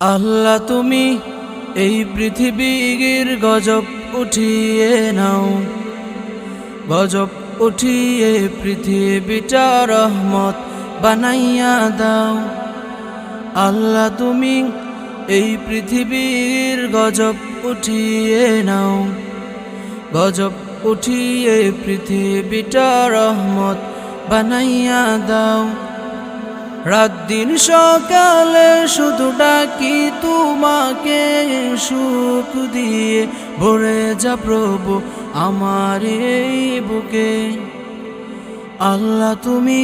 আল্লাহ তুমি এই পৃথিবীর গজব উঠিয়ে নাও। গজব উঠিয়ে পৃথিবীটা রহমত বানাইয়া দাও। আল্লাহ তুমি এই পৃথিবীর গজব উঠিয়ে নাও। গজব উঠিয়ে পৃথিবীটা রহমত বানাইয়া দাও। রাত দিন সকালে শুধু ডাকি তোমাকে, সুখ দিয়ে ভরে যা প্রভু আমার এই বুকে। আল্লাহ তুমি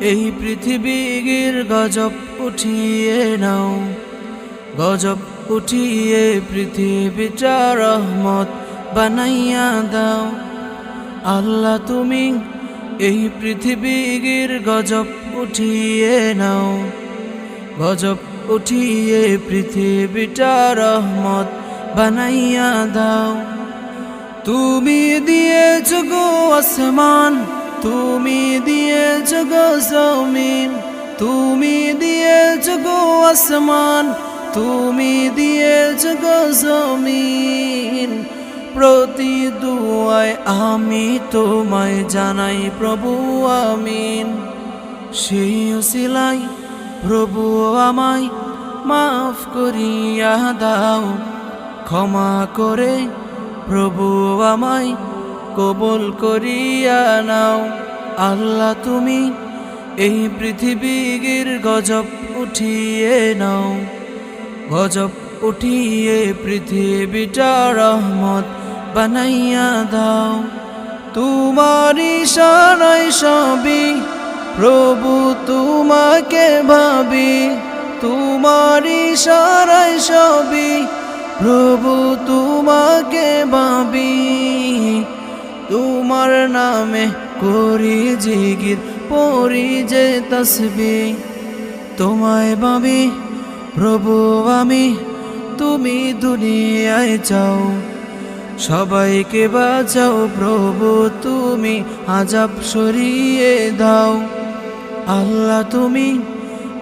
এই পৃথিবীর গজব উঠিয়ে নাও, গজব উঠিয়ে পৃথিবীটা রহমত বানাইয়া দাও। আল্লাহ তুমি এই পৃথিবীর গজব উঠিয়ে নাও। গজব উঠিয়ে পৃথিবীটা রহমত বানাইয়া দাও। তুমি দিয়েছ গো আসমান, তুমি দিয়েছ গো জমিন, তুমি দিয়েছ গো আসমান, তুমি দিয়েছ গো জমিন। প্রতি দুয়ায় আমি তোমায় জানাই, প্রভু আমিন। সেই সিলাই প্রভু আমায় মাফ করিয়া দাও, ক্ষমা করে প্রভু আমায় কবল করিয়া নাও। আল্লাহ তুমি এই পৃথিবীর গজব উঠিয়ে নাও, গজব উঠিয়ে পৃথিবীটা রহমত বানাইয়া দাও। তোমার ইশারায় সবই প্রভু তোমাকে ভাবি। তোমার ইশারায় সবই প্রভু তোমাকে ভাবি। তোমার নামে করি জিগির পরি যে তসবি। তোমায় ভাবি, প্রভু আমি, তুমি দুনিয়ায় চাও। সবাইকে বাঁচাও প্রভু, তুমি আজাব সরিয়ে দাও। আল্লাহ, তুমি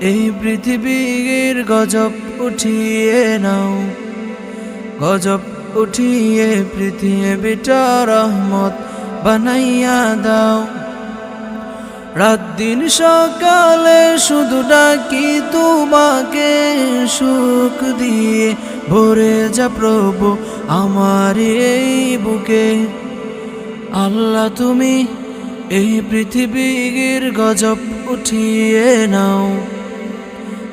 এই পৃথিবীর গজব উঠিয়ে নাও। গজব উঠিয়ে পৃথিবীটা রহমত বানাইয়া দাও। রাত দিন সকালে শুধু ডাকি তোমাকে, সুখ দিয়ে ভরে যা প্রভু আমার এই বুকে। আল্লাহ তুমি এই পৃথিবীর গজব উঠিয়ে নাও,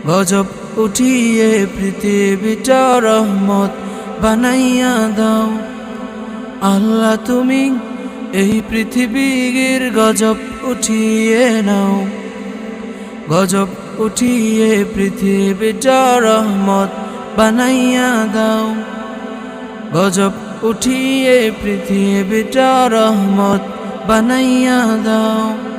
গজব উঠিয়ে পৃথিবীটা রহমত বানাইয়া দাও। আল্লাহ তুমি এই পৃথিবীর গজব উঠিয়ে নাও। গজব উঠিয়ে পৃথিবীটা রহমত বানাইয়া দাও। গজব উঠিয়ে পৃথিবীটা রহমত বানাইয়া দাও।